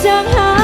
江海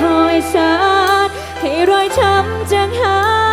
คอยสาดให้รอยช้ำจางหาย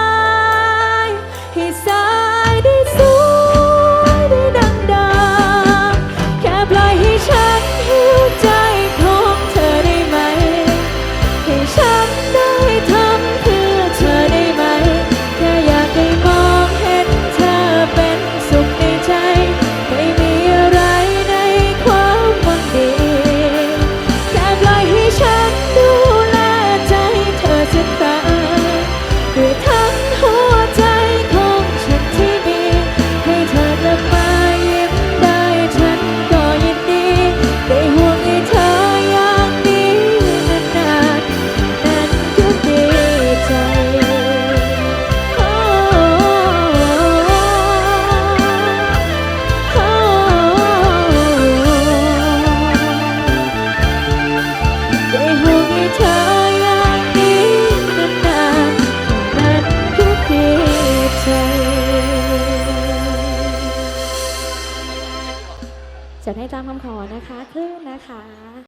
จัดให้ตามคำขอนะคะคลื่นนะคะ